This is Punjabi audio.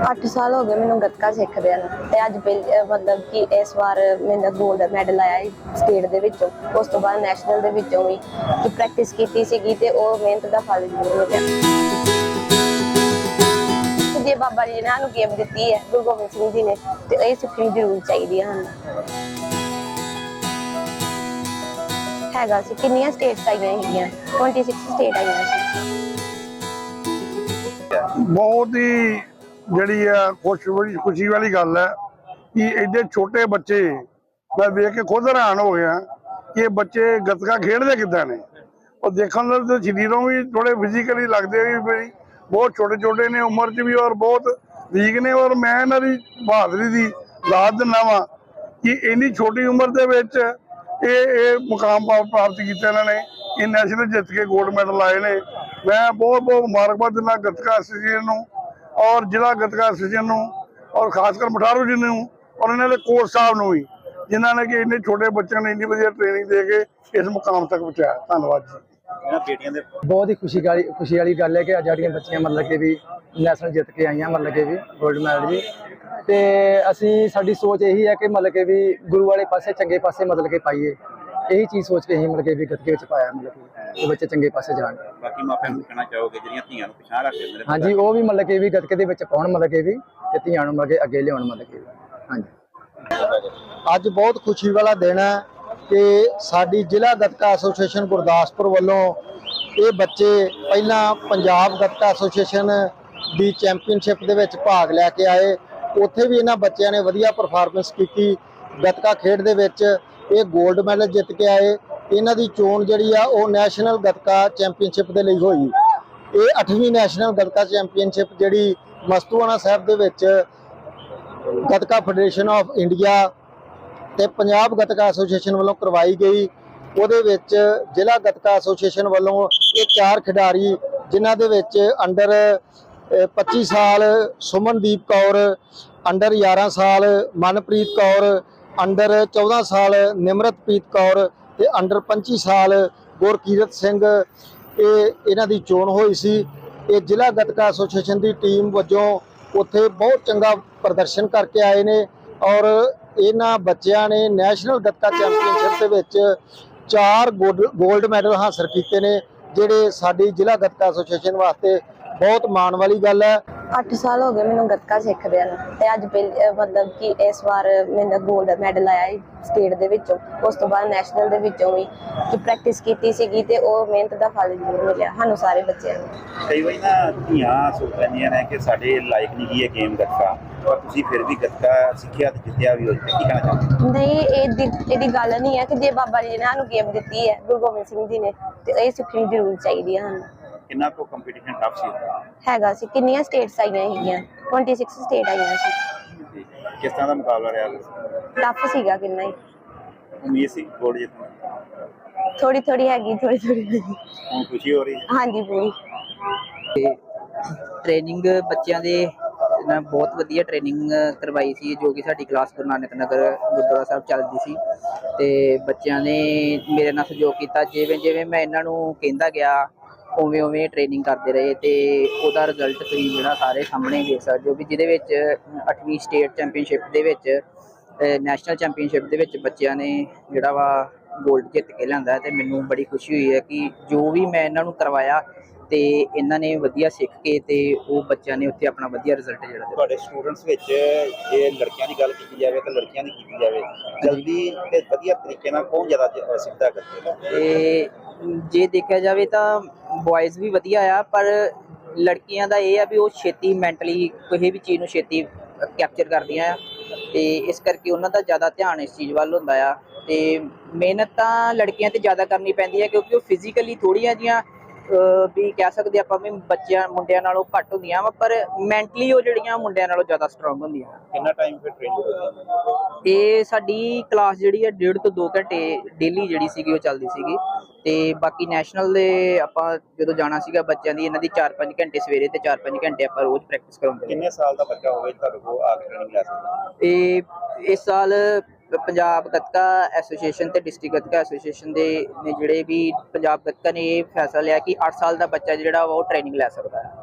8 ਸਾਲ ਹੋ ਗਏ ਮੈਨੂੰ ਗੱਤਕਾ ਸਿੱਖਦਿਆਂ ਨੂੰ ਤੇ ਅੱਜ ਮਤਲਬ ਕਿ ਇਸ ਵਾਰ ਮੈਨੂੰ 골ਡ ਮੈਡਲ ਆਇਆ ਸਟੇਟ ਦੇ ਵਿੱਚੋਂ। ਉਸ ਤੋਂ ਬਾਅਦ ਨੈਸ਼ਨਲ ਦੇ ਵਿੱਚੋਂ ਵੀ ਕਿ ਪ੍ਰੈਕਟਿਸ ਕੀਤੀ ਸੀਗੀ ਤੇ ਉਹ ਮਿਹਨਤ ਦਾ ਫਲ ਜ਼ਰੂਰ ਮਿਲਿਆ ਜੇ ਬਾਬਾ ਜੀ ਨੇ ਸਾਨੂੰ ਗੇਮ ਦਿੱਤੀ ਹੈ, ਗੁਰੂ ਗੋਬਿੰਦ ਸਿੰਘ ਜੀ ਨੇ, ਤੇ ਇਹ ਸਿੱਖਣੀ ਜ਼ਰੂਰ ਚਾਹੀਦੀ ਹੈ ਸਾਨੂੰ। ਹੈਗਾ ਸੀ, ਕਿੰਨੀਆਂ ਸਟੇਟਸ ਆਈਆਂ ਹੈਗੀਆਂ? 26 ਸਟੇਟ ਆਈਆਂ ਸੀ। ਬਹੁਤ ਹੀ ਜਿਹੜੀ ਆ ਖੁਸ਼ ਬੜੀ ਖੁਸ਼ੀ ਵਾਲੀ ਗੱਲ ਹੈ ਕਿ ਐਡੇ ਛੋਟੇ ਬੱਚੇ, ਮੈਂ ਵੇਖ ਕੇ ਖੁਦ ਹੈਰਾਨ ਹੋ ਗਿਆ ਕਿ ਇਹ ਬੱਚੇ ਗੱਤਕਾ ਖੇਡਦੇ ਕਿੱਦਾਂ ਨੇ। ਉਹ ਦੇਖਣ ਨਾਲ ਤੇ ਸਰੀਰੋਂ ਵੀ ਥੋੜੇ ਫਿਜ਼ੀਕਲੀ ਲੱਗਦੇ ਵੀ ਬਈ ਬਹੁਤ ਛੋਟੇ ਛੋਟੇ ਨੇ, ਉਮਰ 'ਚ ਵੀ ਔਰ ਬਹੁਤ ਵੀਕ ਨੇ ਔਰ ਮੈਂ ਇਹਨਾਂ ਦੀ ਬਹਾਦਰੀ ਦੀ ਦਾਤ ਦਿੰਦਾ ਵਾਂ ਕਿ ਇੰਨੀ ਛੋਟੀ ਉਮਰ ਦੇ ਵਿੱਚ ਇਹ ਇਹ ਮੁਕਾਮ ਪ੍ਰਾਪਤ ਕੀਤਾ ਇਹਨਾਂ ਨੇ। ਇਹ ਨੈਸ਼ਨਲ ਜਿੱਤ ਕੇ 골ਡ ਮੈਡਲ ਆਏ ਨੇ। ਮੈਂ ਬਹੁਤ ਬਹੁਤ ਮੁਬਾਰਕਬਾਦ ਦਿੰਦਾ ਗੱਤਕਾ ਐਸੋਸੀਏਸ਼ਨ ਨੂੰ। ਔਰ ਜ਼ਿਲ੍ਹਾ ਗੱਤਕਾ ਐਸੋਸੀਏਸ਼ਨ ਨੂੰ ਔਰ ਖਾਸ ਕਰ ਮਠਾਰੂ ਜੀ ਨੂੰ ਔਰ ਇਹਨਾਂ ਦੇ ਕੋਚ ਸਾਹਿਬ ਨੂੰ ਵੀ ਜਿਨ੍ਹਾਂ ਨੇ ਕਿ ਇੰਨੇ ਛੋਟੇ ਬੱਚਿਆਂ ਨੂੰ ਇੰਨੀ ਵਧੀਆ ਟ੍ਰੇਨਿੰਗ ਦੇ ਕੇ ਇਸ ਮੁਕਾਮ ਤੱਕ ਪਹੁੰਚਾਇਆ। ਧੰਨਵਾਦ ਜੀ। ਇਹਨਾਂ ਬੇਟੀਆਂ ਦੇ ਬਹੁਤ ਹੀ ਖੁਸ਼ੀ ਵਾਲੀ ਖੁਸ਼ੀ ਵਾਲੀ ਗੱਲ ਹੈ ਕਿ ਅੱਜ ਸਾਡੀਆਂ ਬੱਚੀਆਂ ਮਤਲਬ ਕਿ ਵੀ ਨੈਸ਼ਨਲ ਜਿੱਤ ਕੇ ਆਈਆਂ ਮਤਲਬ ਕਿ ਵੀ 골ਡ ਮੈਡਲ ਜੀ ਤੇ ਅਸੀਂ ਸਾਡੀ ਸੋਚ ਇਹੀ ਹੈ ਕਿ ਮਤਲਬ ਕਿ ਵੀ ਗੁਰੂ ਵਾਲੇ ਪਾਸੇ ਚੰਗੇ ਪਾਸੇ ਮਤਲਬ ਕਿ ਪਾਈਏ। ਇਹੀ ਚੀਜ਼ ਸੋਚ ਕੇ ਅਸੀਂ ਮਤਲਬ ਕਿ ਵੀ ਗੱਤਕੇ ਵਿੱਚ ਪਾਇਆ ਮਤਲਬ ਕਿ ਬੱਚੇ ਚੰਗੇ ਪਾਸੇ ਜਾਣ। ਬਾਕੀ ਮਾਪਿਆਂ ਨੂੰ ਕਹਿਣਾ ਚਾਹੋਗੇ ਜਿਹੜੀਆਂ ਧੀਆਂ ਨੂੰ ਪਛਾਣ ਰੱਖ ਦਿੰਦੇ ਨੇ ਹਾਂਜੀ ਉਹ ਵੀ ਮਤਲਬ ਕਿ ਵੀ ਗੱਤਕੇ ਦੇ ਵਿੱਚ ਪਾਉਣ ਮਤਲਬ ਕਿ ਵੀ ਤੇ ਧੀਆਂ ਨੂੰ ਮਤਲਬ ਕਿ ਅੱਗੇ ਲਿਆਉਣ ਮਤਲਬ ਕਿ। ਹਾਂਜੀ। ਅੱਜ ਬਹੁਤ ਖੁਸ਼ੀ ਵਾਲਾ ਦਿਨ ਹੈ ਕਿ ਸਾਡੀ ਜ਼ਿਲ੍ਹਾ ਗੱਤਕਾ ਐਸੋਸੀਏਸ਼ਨ ਗੁਰਦਾਸਪੁਰ ਵੱਲੋਂ ਇਹ ਬੱਚੇ ਪਹਿਲਾਂ ਪੰਜਾਬ ਗੱਤਕਾ ਐਸੋਸੀਏਸ਼ਨ ਦੀ ਚੈਂਪੀਅਨਸ਼ਿਪ ਦੇ ਵਿੱਚ ਭਾਗ ਲੈ ਕੇ ਆਏ। ਉੱਥੇ ਵੀ ਇਹਨਾਂ ਬੱਚਿਆਂ ਨੇ ਵਧੀਆ ਪਰਫਾਰਮੈਂਸ ਕੀਤੀ। ਗੱਤਕਾ ਖੇਡ ਦੇ ਵਿੱਚ ਇਹ 골ਡ ਮੈਡਲ ਜਿੱਤ ਕੇ ਆਏ। ਇਹਨਾਂ ਦੀ ਚੋਣ ਜਿਹੜੀ ਆ ਉਹ ਨੈਸ਼ਨਲ ਗੱਤਕਾ ਚੈਂਪੀਅਨਸ਼ਿਪ ਦੇ ਲਈ ਹੋਈ। ਇਹ 8ਵੀਂ ਨੈਸ਼ਨਲ ਗੱਤਕਾ ਚੈਂਪੀਅਨਸ਼ਿਪ ਜਿਹੜੀ ਮਸਤੂਆਣਾ ਸਾਹਿਬ ਦੇ ਵਿੱਚ ਗੱਤਕਾ ਫੈਡਰੇਸ਼ਨ ਆਫ ਇੰਡੀਆ ਤੇ ਪੰਜਾਬ ਗੱਤਕਾ ਐਸੋਸੀਏਸ਼ਨ ਵੱਲੋਂ ਕਰਵਾਈ ਗਈ। ਉਹਦੇ ਵਿੱਚ ਜ਼ਿਲ੍ਹਾ ਗੱਤਕਾ ਐਸੋਸੀਏਸ਼ਨ ਵੱਲੋਂ ਇਹ ਚਾਰ ਖਿਡਾਰੀ ਜਿਨ੍ਹਾਂ ਦੇ ਵਿੱਚ ਅੰਡਰ ਅਹ, 25 ਸਾਲ ਸੁਮਨਦੀਪ ਕੌਰ ਅੰਡਰ 11 ਸਾਲ ਮਨਪ੍ਰੀਤ ਕੌਰ ਅੰਡਰ 14 ਸਾਲ ਨਿਮਰਤਪ੍ਰੀਤ ਕੌਰ ਤੇ ਅੰਡਰ 25 ਸਾਲ ਗੁਰਕੀਰਤ ਸਿੰਘ, ਇਹ ਇਹਨਾਂ ਦੀ ਚੋਣ ਹੋਈ ਸੀ। ਇਹ ਜ਼ਿਲ੍ਹਾ ਗੱਤਕਾ ਐਸੋਸੀਏਸ਼ਨ ਦੀ ਟੀਮ ਵਜੋਂ ਉੱਥੇ ਬਹੁਤ ਚੰਗਾ ਪ੍ਰਦਰਸ਼ਨ ਕਰਕੇ ਆਏ ਨੇ ਔਰ ਇਹਨਾਂ ਬੱਚਿਆਂ ਨੇ ਨੈਸ਼ਨਲ ਗੱਤਕਾ ਚੈਂਪੀਅਨਸ਼ਿਪ ਦੇ ਵਿੱਚ ਚਾਰ 골ਡ ਮੈਡਲ ਹਾਸਲ ਕੀਤੇ ਨੇ, ਜਿਹੜੇ ਸਾਡੀ ਜ਼ਿਲ੍ਹਾ ਗੱਤਕਾ ਐਸੋਸੀਏਸ਼ਨ ਵਾਸਤੇ ਬਹੁਤ ਮਾਣ ਵਾਲੀ ਗੱਲ ਹੈ। 8 ਸਾਲ ਹੋ ਗਏ ਮੈਨੂੰ ਗੱਤਕਾ ਸਿੱਖਦਿਆਂ ਨੂੰ ਤੇ ਅੱਜ ਅਹ ਮਤਲਬ ਕਿ ਇਸ ਵਾਰ ਮੈਨੂੰ 골ਡ ਮੈਡਲ ਆਇਆ ਸਟੇਟ ਦੇ ਵਿੱਚੋਂ ਉਸ ਤੋਂ ਬਾਅਦ ਨੈਸ਼ਨਲ ਦੇ ਵਿੱਚੋਂ ਵੀ ਕਿ ਪ੍ਰੈਕਟਿਸ ਕੀਤੀ ਸੀਗੀ ਤੇ ਉਹ ਮਿਹਨਤ ਦਾ ਫਲ ਜ਼ਰੂਰ ਮਿਲਿਆ ਸਾਨੂੰ ਸਾਰੇ ਬੱਚਿਆਂ ਨੂੰ। ਕਈ ਵਾਰੀ ਨਾ ਧੀਆਂ ਸੋਚ ਲੈਂਦੀਆਂ ਨੇ ਕਿ ਸਾਡੇ ਲਾਇਕ ਨਹੀਂ ਕੀ ਇਹ ਗੇਮ ਗੱਤਕਾ ਪਰ ਤੁਸੀਂ ਫਿਰ ਵੀ ਗੱਤਕਾ ਸਿੱਖਿਆ ਤੇ ਜਿੱਤਿਆ ਵੀ ਹੋ ਕੀ ਕਹਿਣਾ ਚਾਹੁੰਦੇ ਨਹੀਂ ਇਹਦੀ ਇਹਦੀ ਗੱਲ ਨਹੀਂ ਹੈ ਕਿ ਜੇ ਬਾਬਾ ਜੀ ਨੇ ਸਾਨੂੰ ਗੇਮ ਦਿੱਤੀ ਹੈ ਗੁਰੂ ਗੋਬਿੰਦ ਸਿੰਘ ਜੀ ਨੇ ਤੇ ਇਹ ਸਿੱਖਣੀ ਜ਼ਰੂਰ ਚਾਹੀਦੀ ਹੈ ਸਾਨੂੰ। ਕਿੰਨਾ ਕੋ ਕੰਪੀਟੀਸ਼ਨ ਟਫ ਸੀ? ਹੈਗਾ ਸੀ ਕਿੰਨੀਆਂ ਸਟੇਟਸ ਆਈਆਂ ਹੈਗੀਆਂ? 26 ਸਟੇਟ ਆਈਆਂ ਸੀ। ਕਿਸ ਤਰ੍ਹਾਂ ਦਾ ਮੁਕਾਬਲਾ ਰਿਹਾ ਟਫ ਸੀਗਾ ਕਿੰਨਾ ਹੀ। ਉਮੀਦ ਸੀ ਗੋਲਡ ਜਿੱਤਣ। ਥੋੜੀ ਥੋੜੀ ਹੈਗੀ ਥੋੜੀ ਥੋੜੀ ਹੈਗੀ। ਹੁਣ ਖੁਸ਼ੀ ਹੋ ਰਹੀ? ਹੈ ਹਾਂਜੀ ਪੂਰੀ। ਟ੍ਰੇਨਿੰਗ ਬੱਚਿਆਂ ਦੇ ਮੈਂ ਬਹੁਤ ਵਧੀਆ ਟ੍ਰੇਨਿੰਗ ਕਰਵਾਈ ਸੀ ਜੋ ਕਿ ਸਾਡੀ ਕਲਾਸ ਗੁਰੂ ਨਾਨਕ ਨਗਰ ਗੁਰਦੁਆਰਾ ਸਾਹਿਬ ਚੱਲਦੀ ਸੀ। ਤੇ ਬੱਚਿਆਂ ਨੇ ਮੇਰੇ ਨਾਲ ਸਹਿਯੋਗ ਕੀਤਾ ਜਿਵੇਂ ਜਿਵੇਂ ਮੈਂ ਇਹਨਾਂ ਨੂੰ ਕਹਿੰਦਾ ਗਿਆ ਉਵੇਂ ਉਵੇਂ ਟ੍ਰੇਨਿੰਗ ਕਰਦੇ ਰਹੇ ਤੇ ਉਹਦਾ ਰਿਜ਼ਲਟ ਤੁਸੀਂ ਜਿਹੜਾ ਸਾਰੇ ਸਾਹਮਣੇ ਦੇਖ ਸਕਦੇ ਹੋ ਵੀ ਜਿਹਦੇ ਵਿੱਚ 8ਵੀਂ ਸਟੇਟ ਚੈਂਪੀਅਨਸ਼ਿਪ ਦੇ ਵਿੱਚ ਨੈਸ਼ਨਲ ਚੈਂਪੀਅਨਸ਼ਿਪ ਦੇ ਵਿੱਚ ਬੱਚਿਆਂ ਨੇ ਜਿਹੜਾ ਵਾ 골ਡ ਜਿੱਤ ਕੇ ਲਿਆਂਦਾ ਤੇ ਮੈਨੂੰ ਬੜੀ ਖੁਸ਼ੀ ਹੋਈ ਹੈ ਕਿ ਜੋ ਵੀ ਮੈਂ ਇਹਨਾਂ ਨੂੰ ਕਰਵਾਇਆ ਤੇ ਇਹਨਾਂ ਨੇ ਵਧੀਆ ਸਿੱਖ ਕੇ ਤੇ ਉਹ ਬੱਚਿਆਂ ਨੇ ਉੱਥੇ ਆਪਣਾ ਵਧੀਆ ਰਿਜ਼ਲਟ ਜਿਹੜਾ ਦਿੱਤਾ। ਤੁਹਾਡੇ ਸਟੂਡੈਂਟਸ ਵਿੱਚ ਜੇ ਲੜਕਿਆਂ ਦੀ ਗੱਲ ਕੀਤੀ ਜਾਵੇ ਤਾਂ ਲੜਕੀਆਂ ਦੀ ਕੀਤੀ ਜਾਵੇ ਜਲਦੀ ਤੇ ਵਧੀਆ ਤਰੀਕੇ ਨਾਲ ਕੌਣ ਜ਼ਿਆਦਾ ਸਿੱਖਦਾ ਕਰਦੇ ਤੇ ਜੇ ਦੇਖਿਆ ਜਾਵੇ ਤਾਂ ਬॉयਜ਼ ਵੀ ਵਧੀਆ ਆ, ਪਰ ਲੜਕੀਆਂ ਦਾ ਇਹ ਆ ਵੀ ਉਹ ਛੇਤੀ ਮੈਂਟਲੀ ਕਿਸੇ ਵੀ ਚੀਜ਼ ਨੂੰ ਛੇਤੀ ਕੈਪਚਰ ਕਰਦੀਆਂ ਆ ਤੇ ਇਸ ਕਰਕੇ ਉਹਨਾਂ ਦਾ ਜ਼ਿਆਦਾ ਧਿਆਨ ਇਸ ਚੀਜ਼ ਵੱਲ ਹੁੰਦਾ ਆ ਤੇ ਮਿਹਨਤ ਤਾਂ ਲੜਕੀਆਂ ਤੇ ਜ਼ਿਆਦਾ ਕਰਨੀ ਪੈਂਦੀ ਹੈ ਕਿਉਂਕਿ ਉਹ ਫਿਜ਼ੀਕਲੀ ਥੋੜੀਆਂ ਜੀਆਂ ਵੀ ਕਹਿ ਸਕਦੇ ਆਪਾਂ ਵੀ ਬੱਚਿਆਂ ਮੁੰਡਿਆਂ ਨਾਲੋਂ ਘੱਟ ਹੁੰਦੀਆਂ ਵਾ ਪਰ ਮੈਂਟਲੀ ਉਹ ਜਿਹੜੀਆਂ ਮੁੰਡਿਆਂ ਨਾਲੋਂ ਜ਼ਿਆਦਾ ਸਟਰੋਂਗ ਹੁੰਦੀਆਂ। ਕਿੰਨਾ ਟਾਈਮ ਫਿਰ ਟ੍ਰੇਨਿੰਗ ਹੁੰਦੀ ਹੈ? ਤੇ ਸਾਡੀ ਕਲਾਸ ਜਿਹੜੀ ਹੈ ਡੇਢ ਤੋਂ 2 ਘੰਟੇ ਡੇਲੀ ਜਿਹੜੀ ਸੀਗੀ ਉਹ ਚੱਲਦੀ ਸੀਗੀ। ਤੇ ਬਾਕੀ ਨੈਸ਼ਨਲ ਦੇ ਆਪਾਂ ਜਦੋਂ ਜਾਣਾ ਸੀਗਾ ਬੱਚਿਆਂ ਦੀ ਇਹਨਾਂ ਦੀ 4-5 ਘੰਟੇ ਸਵੇਰੇ ਤੇ 4-5 ਘੰਟੇ ਆਪਾਂ ਰੋਜ਼ ਪ੍ਰੈਕਟਿਸ ਕਰਾਉਂਦੇ ਕਿੰਨੇ ਸਾਲ ਦਾ ਬੱਚਾ ਹੋਵੇ ਤੁਹਾਡੇ ਕੋਲ ਆ ਕੇ ਟ੍ਰੇਨਿੰਗ ਲੈ ਸਕਦਾ ਤੇ ਇਸ ਸਾਲ ਪੰਜਾਬ ਗੱਤਕਾ ਐਸੋਸੀਏਸ਼ਨ ਤੇ ਡਿਸਟ੍ਰਿਕਟ ਗੱਤਕਾ ਐਸੋਸੀਏਸ਼ਨ ਦੇ ਨੇ ਜਿਹੜੇ ਵੀ ਪੰਜਾਬ ਗੱਤਕਾ ਨੇ ਇਹ ਫੈਸਲਾ ਲਿਆ ਕਿ 8 ਸਾਲ ਦਾ ਬੱਚਾ ਜਿਹੜਾ ਵਾ ਉਹ ਟ੍ਰੇਨਿੰਗ ਲੈ ਸਕਦਾ ਹੈ।